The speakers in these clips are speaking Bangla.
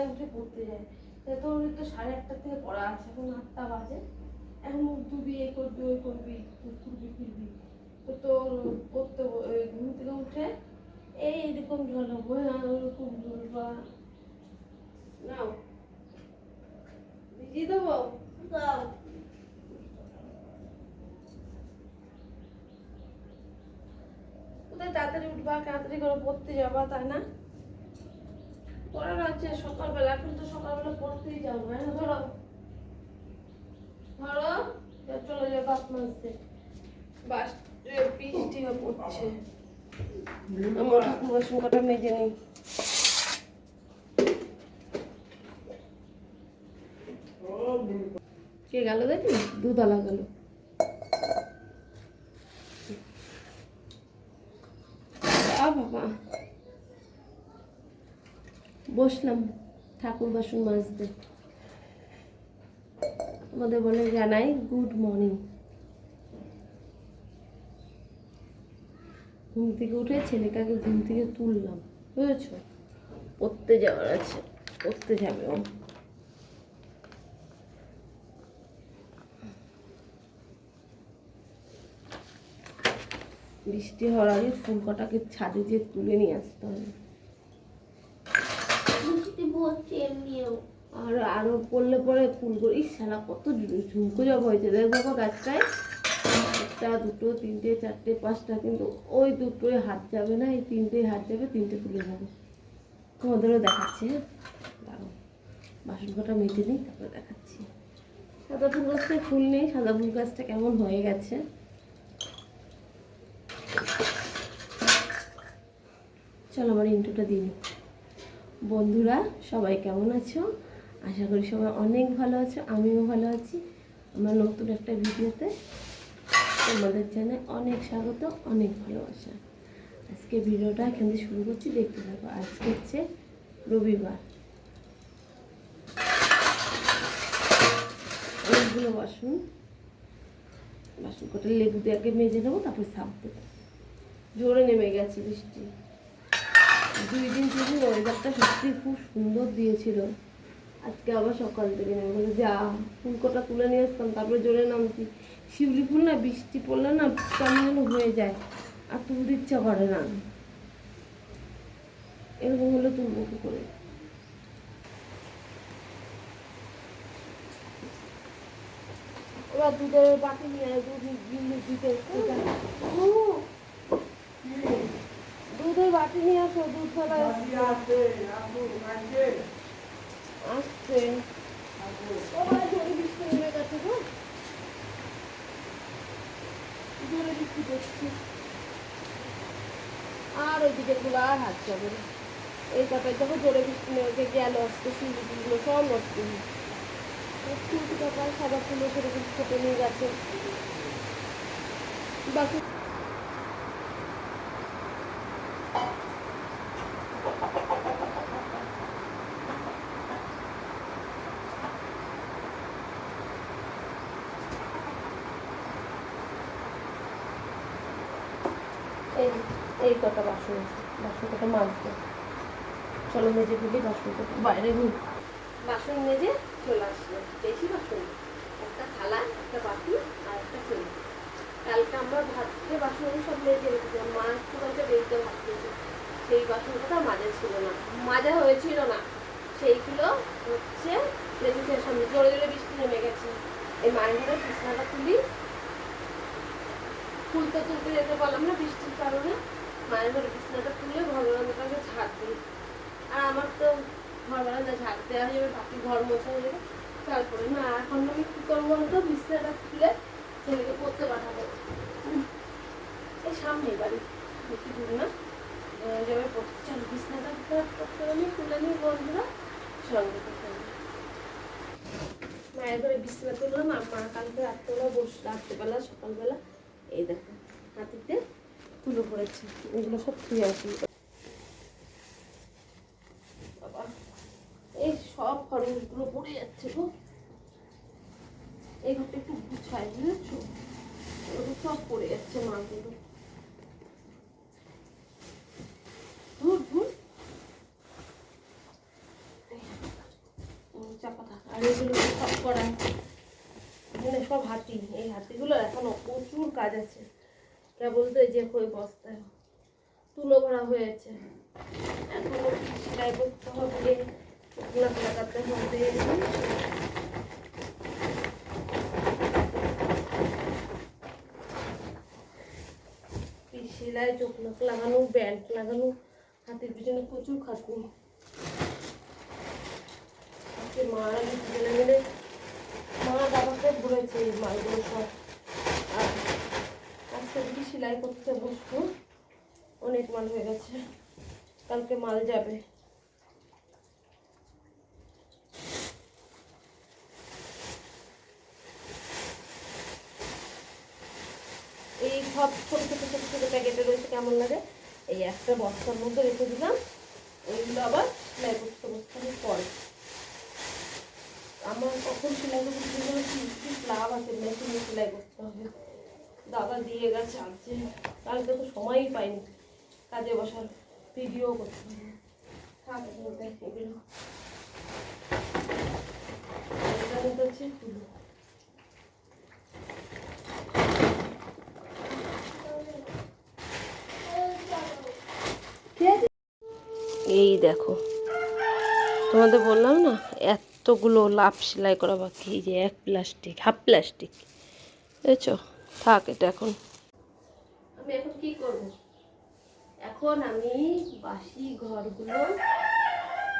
আটটায় উঠে পড়তে যায়। তোর তো সাড়ে আটটা থেকে পড়া আছে, এখন আটটা বাজে। এখন মুখ ধুবি এই করবি, ওই করবি ঘুরবি, ফিরবি। তো তোর পড়তে ঘুম থেকে উঠে এই এরকম হ্যাঁ ওরকম ঢলবা নাও ভিজিয়ে দেবো? দাও তাড়াতাড়ি উঠবা, তাড়াতাড়ি করে পড়তে যাবা, তাই না? পড়ার আছে সকালবেলা এখন তো সকালবেলা পড়তেই যাব হ্যাঁ ধরো। ধরো চলে যাবে বাপ মাসতে বাস এ, বৃষ্টি পড়ছে। আমার ঠাকুর বাসন মেজে নেই। কে গেল দেখি? দুধলা গেল। বাবা। বসলাম ঠাকুর বাসন মাজতে। আমাদের বলে জানাই, গুড মর্নিং। ঘুম থেকে উঠে ছেলেটাকে ঘুম থেকে তুললাম, বুঝেছ? পড়তে যাওয়ার আছে, পড়তে যাবে ও। বৃষ্টি হওয়ার আগে ফুল কটাকে ছাদে দিয়ে তুলে নিয়ে আসতে হবে। পড়ছে এমনিও আর আরও পড়লে পরে ফুলগুলো ইস শালা, কত ঝুমকো জব হয়েছে। দেখ গাছটায়। একটা, দুটো, তিনটে, চারটে, পাঁচটা, কিন্তু ওই দুটোই হাত যাবে না, এই তিনটেই হাত যাবে, তিনটে তুলে যাবে তোমাদেরও দেখাচ্ছি হ্যাঁ? দাঁড়াও। বাসন কটা মেজে নিই, তারপরে দেখাচ্ছি। সাদা ফুল গাছটায় ফুল নেই, সাদা ফুল গাছটা কেমন হয়ে গেছে? চলো আমার ইন্টুটা দিই বন্ধুরা, সবাই কেমন আছো? আশা করি সবাই অনেক ভালো আছো, আমিও ভালো আছি। আমার নতুন একটা ভিডিওতে তোমাদের চ্যানেল অনেক স্বাগত, অনেক ভালোবাসা। আজকে ভিডিওটা এখান থেকে শুরু করছি, দেখতে থাকো, আজকে হচ্ছে রবিবার। অনেকগুলো বাসন বাসন কটা লেবু দিয়ে আগে মেজে নেব, তারপর সাপ দেবো জোরে নেমে গেছে বৃষ্টি। দুই দিন থেকে ওয়েদারটা সত্যি খুব সুন্দর দিয়েছিল। আজকে আবার সকাল থেকে নেমে গেলো যা ফুল কটা তুলে নিয়ে আসতাম তারপরে জোরে নামছি। শিউলি ফুল না বৃষ্টি পড়লে না কেমন যেন হয়ে যায় আর তুলতে ইচ্ছা করে না। এরকম হলে তুলবো কি করে? এবার দুধের বাটি নিয়ে দুধ দিতে। দুধের বাটি নিয়ে আসো দুধ ছাড়া আসছে। আর ওইদিকে গুলো আর হাত যাবে না। এই কটায় দেখো জোরে বৃষ্টি নেমে গেল আসতে শিল্পগুলো সব নষ্ট ফুল টাকা সাদা ফুলে সেরকম ফোটে নিয়ে গেছে। বাকি এই এই কটা বাসন আছে বাসন কটা চলো মেজে ফেলি বাসন কটা বাইরে নিই বাসন মেজে চলে আসলো। বেশি বাসন একটা থালা, একটা বাটি আর একটা কালকে আমরা বাসন সব মেজে রেখেছিলাম। মা একটু কালকে বেজতে ভাত খেয়েছে। সেই বাসন কটা মাজা ছিল না। মাজা হয়েছিল না। সেইগুলো হচ্ছে রেখেছে সামনে জোরে জোরে বৃষ্টি নেমে গেছে। এই মায়ের বিছনাটা তুলি। তুলতে তুলতে যেতে পারলাম না বৃষ্টির কারণে। মায়ের ঘরে বিছনাটা তুলে ঘর বারান্দাটাকে ঝাড় দিই আর আমার তো ঘর বারান্দা ঝাড় দেওয়া হয়ে যাবে, বাকি ঘর মোছা হয়ে যাবে। তারপরে না, এখন আমি কী করব বলতো? বিছনাটা তুলে ছেলেকে পড়তে পাঠাবো। এই সামনে বাড়ি। বেশি দূর না যাবে পড়তে চল, বিছনাটা পড়তে আমি তুলে নিই বন্ধুরা সঙ্গে বলি। মায়ের ঘরে বিছনা তুললাম, আর মা কালকে রাত্রেবেলা বস রাত্রেবেলা, সকালবেলা। এই দেখো, হাতিতে তুলো পড়েছে, এগুলো সব ধুয়ে আসি। এই সব খরচগুলো পড়ে যাচ্ছে গো। এই একটু গুছাই, বুঝেছ? ওগুলো সব পড়ে যাচ্ছে মাগুলো। ধুর ধুর। চাপা আর এগুলো সব করা। এখানে সব হাতি। এই হাতিগুলো এখনও প্রচুর কাজ আছে। কেবল তো এই যে কই বস্তায় তুলো ভরা হয়েছে। এখনও সেলাই করতে হবে? লাগাতে হবে। সেলাই চোখ নাক লাগানো ব্যান্ড লাগানো হাতের পিছনে প্রচুর খাটনি। আজকে মারা মিলে মা ঘুরেছে এই মালগুলো সব যদি সেলাই করতে বসবো। অনেক মাল হয়ে গেছে। কালকে মাল যাবে। এই সব ছোট ছোট ছোট ছোট প্যাকেটে রয়েছে, কেমন লাগে? এই একটা বস্তার মধ্যে রেখে দিলাম। ওইগুলো আবার সেলাই করতে বসতে হবে পরে। আমার কখন সেলাই করতে লাভ আছে? মেশিনে সেলাই করতে হবে। দাদা দিয়ে গেছে আজকে কালকে তো সময়ই পাইনি কাজে বসার ভিডিও করতে। হচ্ছে এই দেখো, তোমাদের বললাম না, এতগুলো লাভ সেলাই করা বাকি, এই যে এক প্লাস্টিক হাফ প্লাস্টিক বুঝেছ থাক, এটা এখন। আমি এখন কি করব? এখন আমি বাসি ঘরগুলো,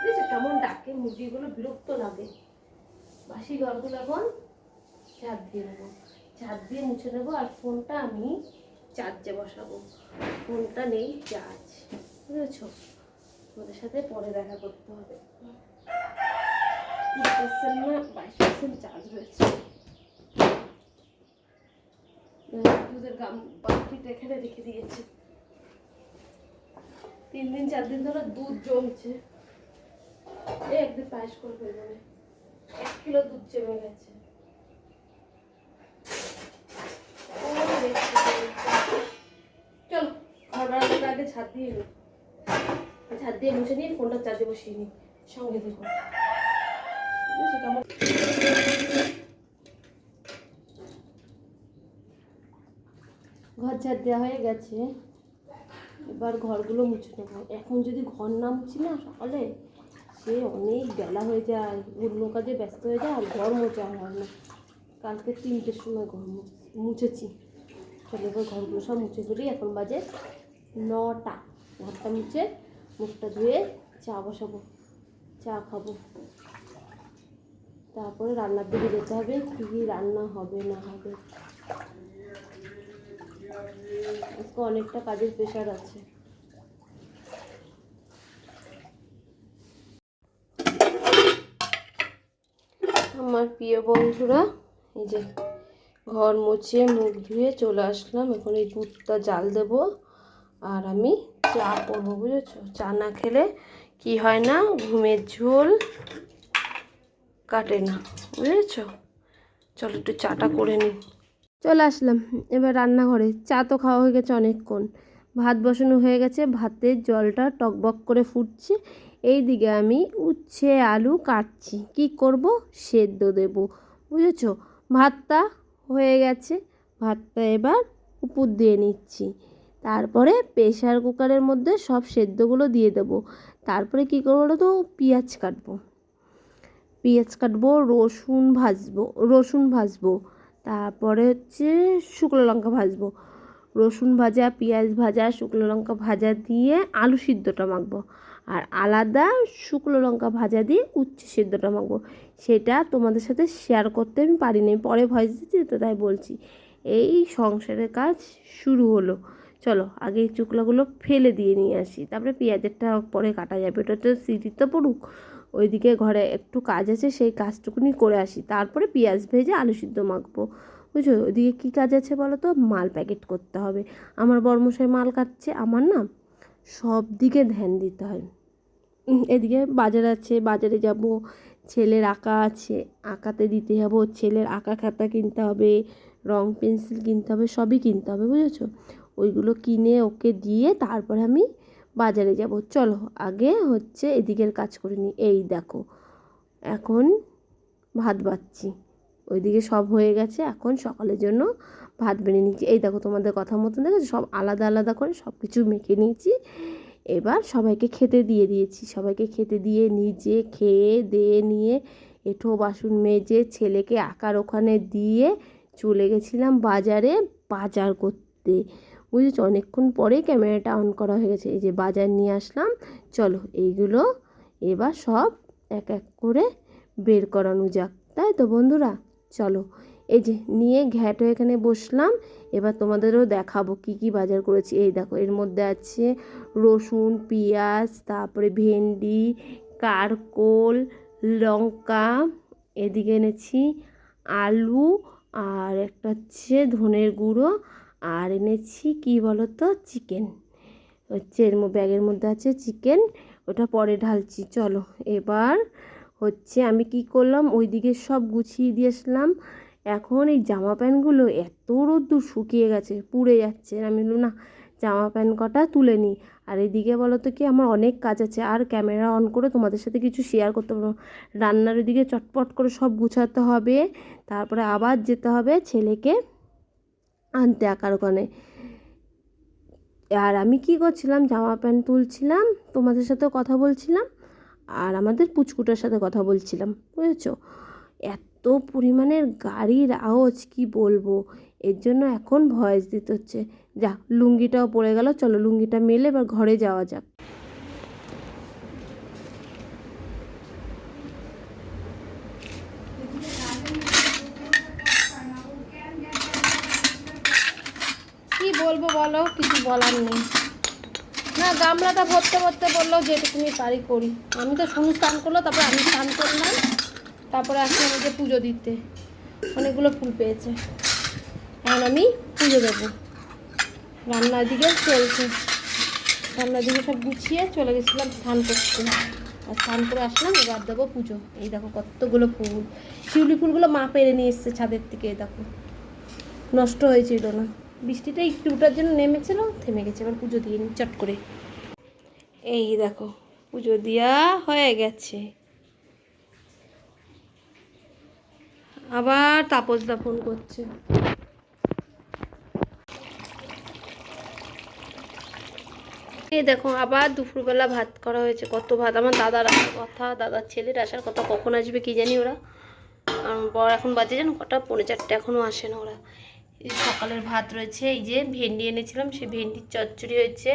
বুঝেছ? কেমন ডাকে, মুরগিগুলো বিরক্ত লাগে। বাসি ঘরগুলো এখন ঝাঁপ দিয়ে নেব। ঝাঁপ দিয়ে মুছে নেব আর ফোনটা আমি চার্জে বসাবো। ফোনটা নেই, চার্জ, বুঝেছ? ওদের সাথে পরে দেখা করতে হবে। বাইশ পার্সেন্ট চার্জ রয়েছে দুধের গাম এখানে রেখে তিন দিন, চার দিন ধরে দুধ জমছে। এ একদিন পায়েস করে যাবে এক কিলো দুধ জমে গেছে। চলো, ঘর বাড়ানোর আগে ছাদ দিয়ে ছাদ দিয়ে মুছে নিয়ে ফোনটা চার্জে বসিয়ে নি। সঙ্গে দেখো ঘর ঝাড় দেওয়া হয়ে গেছে। এবার ঘরগুলো মুছে নেব এখন যদি ঘর না মুছি না সকালে সে অনেক বেলা হয়ে যায়, অন্য কাজে ব্যস্ত হয়ে যায় আর ঘর মোচা হয় না। কালকে তিনটের সময় ঘর মুছেছি। চলো এবার ঘরগুলো সব মুছে ফেলি। এখন বাজে নটা। ঘরটা মুছে মুখটা ধুয়ে চা বসাবো। চা খাব। তারপরে রান্নার দিকে যেতে হবে। কী কী রান্না হবে না হবে। আজকে অনেকটা কাজের প্রেশার আছে। আমার প্রিয় বন্ধুরা, এই যে ঘর মুছিয়ে মুখ ধুয়ে চলে আসলাম। এখন এই দুধটা জাল দেব আর আমি চা করব, বুঝেছ? চা না খেলে কি হয় না, ঘুমের ঝোল কাটে না, বুঝেছ? চলো একটু চাটা করে নিই। চলে আসলাম। এবার রান্নাঘরে। চা তো খাওয়া হয়ে গেছে অনেকক্ষণ। ভাত বসানো হয়ে গেছে। ভাতের জলটা টকবক করে ফুটছে। এই দিকে আমি উচ্ছে, আলু কাটছি। কি করব? সেদ্ধ দেব। বুঝেছ? ভাতটা হয়ে গেছে। ভাতটা এবার উপর দিয়ে নিচ্ছি। তারপরে প্রেশার কুকারের মধ্যে সব সেদ্ধগুলো দিয়ে দেবো। তারপরে কী করব বলো তো পেঁয়াজ কাটবো। পেঁয়াজ কাটবো, রসুন ভাজবো রসুন ভাজবো। তারপরে হচ্ছে শুকনো লঙ্কা ভাজবো। রসুন ভাজা, পেঁয়াজ ভাজা, শুকনো লঙ্কা ভাজা দিয়ে আলু সিদ্ধটা মাখবো। আর আলাদা শুকনো লঙ্কা ভাজা দিয়ে উচ্ছে সিদ্ধটা মাখবো। সেটা তোমাদের সাথে শেয়ার করতে আমি পারিনি, পরে ভয়েস দিচ্ছি, তো তাই বলছি। এই সংসারের কাজ শুরু হলো। চলো, আগে এই চুকলাগুলো ফেলে দিয়ে নিয়ে আসি। তারপরে পেঁয়াজেরটা পরে কাটা যাবে। ওটা তো সিটির তো পড়ুক, ওইদিকে ঘরে একটু কাজ আছে, সেই কাজটুকুনি করে আসি। তারপরে পেঁয়াজ ভেজে আলু সিদ্ধ মাখবো। বুঝছ? ওইদিকে কী কাজ আছে বলো তো? মাল প্যাকেট করতে হবে। আমার বর্মশাই মাল কাটছে, আমার না সব দিকে ধ্যান দিতে হয়। এদিকে বাজার আছে, বাজারে যাব, ছেলের আঁকা আছে, আঁকাতে দিতে যাব। ছেলের আঁকা খাতা কিনতে হবে, রং পেন্সিল কিনতে হবে, সবই কিনতে হবে, বুঝেছ? ওইগুলো কিনে ওকে দিয়ে তারপরে আমি বাজারে যাব। চলো, আগে হচ্ছে এদিকের কাজ করে নিই এই দেখো, এখন ভাত বাচ্ছি। ওইদিকে সব হয়ে গেছে, এখন সকালের জন্য ভাত বেড়ে নিচ্ছি। এই দেখো, তোমাদের কথা মতন দেখেছ? সব আলাদা আলাদা করে সব কিছু মেখে নিয়েছি। এবার সবাইকে খেতে দিয়ে দিয়েছি। সবাইকে খেতে দিয়ে নিজে খেয়ে দিয়ে নিয়ে এঁঠো বাসন মেজে ছেলেকে আঁকার ওখানে দিয়ে চলে গেছিলাম বাজারে বাজার করতে। বুঝেছ? অনেকক্ষণ পরে ক্যামেরাটা অন করা হয়ে গেছে। এই যে বাজার নিয়ে আসলাম। চলো, এইগুলো এবার সব এক এক করে বের করানো যাক। তাই তো বন্ধুরা? চলো, এই যে নিয়ে ঘ্যাটো এখানে বসলাম। এবার তোমাদেরও দেখাবো কি কি বাজার করেছি। এই দেখো, এর মধ্যে আছে রসুন, পেঁয়াজ, তারপরে ভেন্ডি, কারকোল, লঙ্কা, এদিকে এনেছি আলু, আর একটা হচ্ছে ধনের গুঁড়ো। আর এনেছি কি বলো তো চিকেন হচ্ছে এর ব্যাগের মধ্যে আছে চিকেন ওটা পরে ঢালছি, চলো। এবার হচ্ছে আমি কি করলাম? ওই দিকে সব গুছিয়ে দিয়ে আসলাম। এখন এই জামা প্যান্টগুলো এত রোদ্দুর শুকিয়ে গেছে, পুড়ে যাচ্ছে। আমি বললাম, না, জামা প্যান্ট কটা তুলে নিই আর এদিকে বলো তো কি, আমার অনেক কাজ আছে, আর ক্যামেরা অন করে তোমাদের সাথে কিছু শেয়ার করতে পারব। রান্নার ওদিকে চটপট করে সব গুছাতে হবে। তারপরে আবার যেতে হবে ছেলেকে আনতে আঁকার ওখানে আর আমি কি করছিলাম? জামা প্যান্ট তুলছিলাম, তোমাদের সাথে কথা বলছিলাম, আর আমাদের পুচকুটার সাথে কথা বলছিলাম, বুঝেছ? এত পরিমাণের গাড়ির আওয়াজ, কি বলব? এর জন্য এখন ভয়েস দিতে হচ্ছে। যা, লুঙ্গিটাও পড়ে গেল, চলো লুঙ্গিটা মেলে, এবার ঘরে যাওয়া যাক কি বলব বলো, কিছু বলার নেই। না, গামলাটা ভরতে ভরতে বলল যেটুকুনি পারি করি। আমি তো শুনু স্নান করল, তারপর আমি স্নান করলাম। তারপরে আসলাম আমাকে পুজো দিতে। অনেকগুলো ফুল পেয়েছে। এখন আমি পুজো দেবো। রান্নার দিকে চলছে। রান্নার দিকে সব গুছিয়ে চলে গেছিলাম স্নান করতে। আর স্নান করে আসলাম, এবার দেবো পুজো। এই দেখো কতগুলো ফুল। শিউলি ফুলগুলো মা পেরে নিয়ে এসছে ছাদের থেকে, এই দেখো। নষ্ট হয়েছিল না। বৃষ্টিটা একটু একটুটার জন্য নেমেছিল, থেমে গেছে। এবার পুজো দিয়ে নিই, চট করে। এই দেখো, পুজো দেওয়া হয়ে গেছে। আবার তাপসদা ফোন করছে। এই দেখো, আবার দুপুরবেলা ভাত করা হয়েছে। কত ভাত? আমার দাদার আসার কথা, দাদার ছেলের আসার কথা, কখন আসবে কি জানি ওরা। বর এখন বাজে জানো, কটা? পৌনে চারটে এখনও আসে না ওরা। সকালের ভাত রয়েছে, এই যে ভেন্ডি এনেছিলাম সেই ভেন্ডির চচ্চড়ি হয়েছে।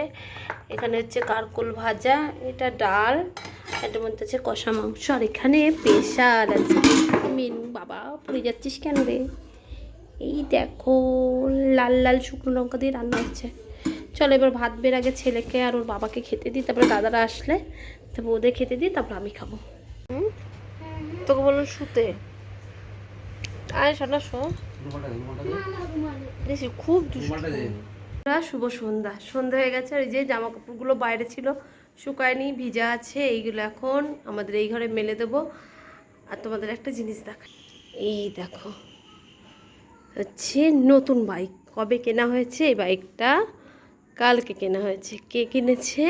এখানে হচ্ছে কারকোল ভাজা, এটা ডাল, এটার মধ্যে আছে কষা মাংস, আর এখানে স্পেশাল আছে। মেনু, বাবা পড়ে যাচ্ছিস কেন রে? এই দেখো, লাল লাল শুকনো লঙ্কা দিয়ে রান্না হচ্ছে। চলো এবার ভাত বের আগে ছেলেকে আর ওর বাবাকে খেতে দিই, তারপরে দাদারা আসলে তারপর ওদের খেতে দিই, তারপর আমি খাব? তোকে বলল শুতে। আয় শোনা শো। খুব দুষ্টু। শুভ সন্ধ্যা। সন্ধ্যা হয়ে গেছে আর এই যে জামা কাপড়গুলো বাইরে ছিল শুকায়নি ভিজা আছে এইগুলো এখন আমাদের এই ঘরে মেলে দেবো। আর তোমাদের একটা জিনিস দেখাই এই দেখো হচ্ছে নতুন বাইক। কবে কেনা হয়েছে? এই বাইকটা কালকে কেনা হয়েছে। কে কিনেছে?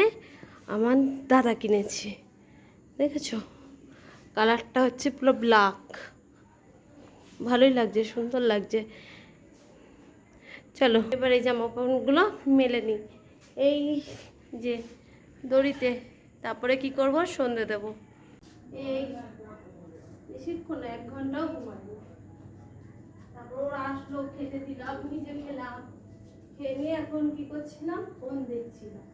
আমার দাদা কিনেছে। দেখেছ? কালারটা হচ্ছে পুরো ব্ল্যাক ভালোই লাগছে, সুন্দর লাগছে। চলো, এবার এই জামা কাপড়গুলো মেলে নিই। এই যে দড়িতে, তারপরে কি করব? সন্ধে দেব। এই বেশিক্ষণ এক ঘন্টাও ঘুমাবো তারপর ওরা আসলো, খেতে দিলাম নিজে খেলাম। খেয়ে নিয়ে এখন কি করছিলাম? ফোন দেখছিলাম।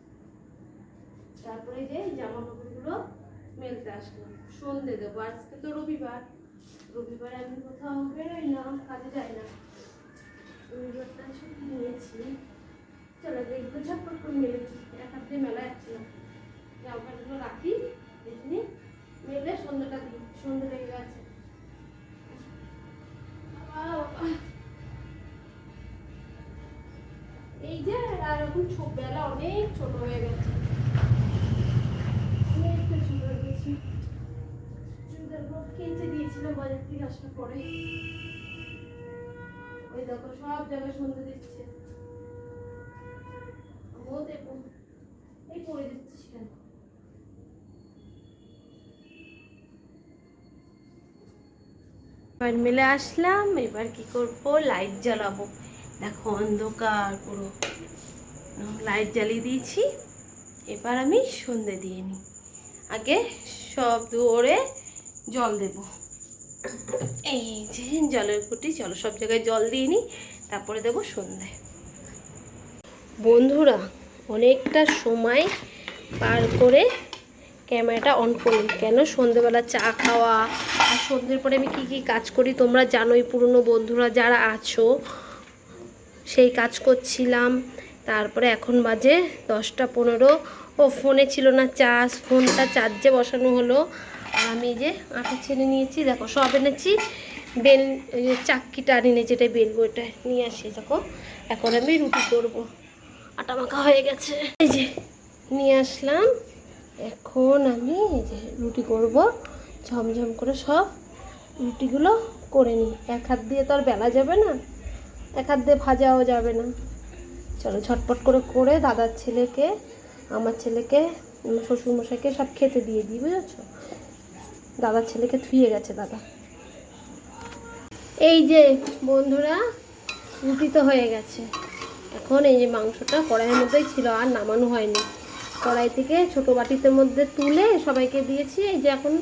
তারপরে যে জামা কাপড়গুলো মেলতে আসলাম। সন্ধে দেবো, আজকে তো রবিবার। রবিবার আমি কোথাও বেরোই না, কাজে যাই না। রবিবারটা ছুটি নিয়েছি। চলো দেখব, ঝটপট করে মেলে এক হাত মেলা যাচ্ছে না। জামা প্যান্টগুলো রাখি, দেখি মেলে সন্ধ্যাটা দিই, সন্ধ্যে লেগে গেছে। এই যে, আর এখন বেলা অনেক ছোট হয়ে গেছে অনেকটা ছোট হয়ে গেছে চুড়িদারগুলো দিয়েছিলাম বাজার থেকে আসার পরে ওই দেখো সব জায়গায় সন্ধে দিচ্ছে। ও দেখো, এই এবার মেলে আসলাম, এবার কি করব? লাইট জ্বালাবো। দেখো অন্ধকার পুরো। লাইট জ্বালিয়ে দিয়েছি। এবার আমি সন্ধে দিয়ে নিই। আগে সব দুয়ারে জল দেব। এই যে, জলের কুটি চলো সব জায়গায় জল দিয়ে নিই, তারপরে দেবো সন্ধে বন্ধুরা, অনেকটা সময় পার করে ক্যামেরাটা অন করি কেন? সন্ধেবেলা চা খাওয়া, আর সন্ধ্যের পরে আমি কি কি কাজ করি তোমরা জানোই, পুরনো বন্ধুরা যারা আছো, সেই কাজ করছিলাম। তারপরে এখন বাজে দশটা পনেরো। ও, ফোনে ছিল না, চার্জ, ফোনটা চার্জে বসানো হলো। আর আমি এই যে আটা ছেড়ে নিয়েছি, দেখো সব এনেছি। বেল চাক্কিটা আনি যেটা বেলবো, এটা নিয়ে আসি, দেখো। এখন আমি রুটি করব। আটা মাখা হয়ে গেছে। এই যে নিয়ে আসলাম। এখন আমি এই যে রুটি করব। ঝমঝম করে সব রুটিগুলো করে নিই। এক হাত দিয়ে তো আর বেলা যাবে না। এক হাত দিয়ে ভাজাও যাবে না। চলো ঝটপট করে করে দাদার ছেলেকে, আমার ছেলেকে, শ্বশুরমশাইকে সব খেতে দিয়ে দিই, বুঝেছ? দাদার ছেলেকে থুয়ে গেছে দাদা। এই যে বন্ধুরা, রুটি তো হয়ে গেছে। এখন এই যে মাংসটা কড়াইয়ের মধ্যেই ছিল, আর নামানো হয়নি। কড়াই থেকে ছোটো বাটিতে মধ্যে তুলে সবাইকে দিয়েছি। এই যে এখন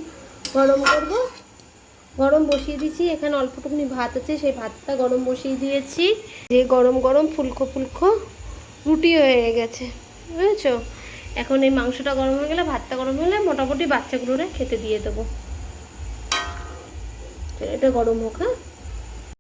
গরম করব। গরম বসিয়ে দিয়েছি। এখানে অল্পটুকুনি ভাত আছে, সেই ভাতটা গরম বসিয়ে দিয়েছি। যে গরম গরম ফুলকো ফুলকো রুটি হয়ে গেছে, বুঝেছ? এখন এই মাংসটা গরম হয়ে গেলে, ভাতটা গরম হলে মোটামুটি বাচ্চাগুলোরে খেতে দিয়ে দেবো। এটা গরম হোক হ্যাঁ?